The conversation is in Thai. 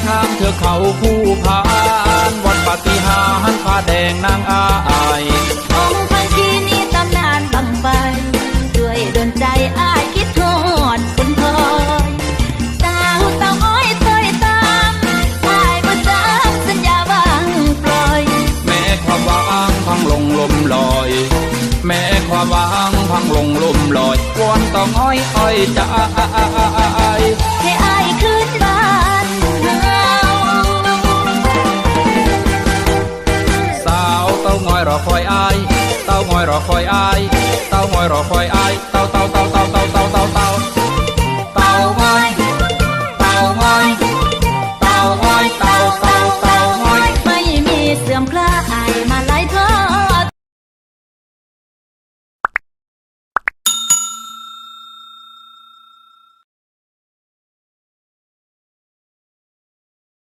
เขาผู้พาน วัดปาฏิหาริย์ผ้าแดงนางอายองค์พันชีนี่ตำนานบังไปด้วยดนใจอ้ายคิดทอดคุณพลอยสาวเตาอ้อยเคยตามอ้ายประจำสัญญาบางปล่อย แม้ความหวังพังลงลมลอย แม้ความหวังพังลงลมลอยวอนต้องอ้อยอ้อยจะอายให้าวเต้างอยรอคอยอา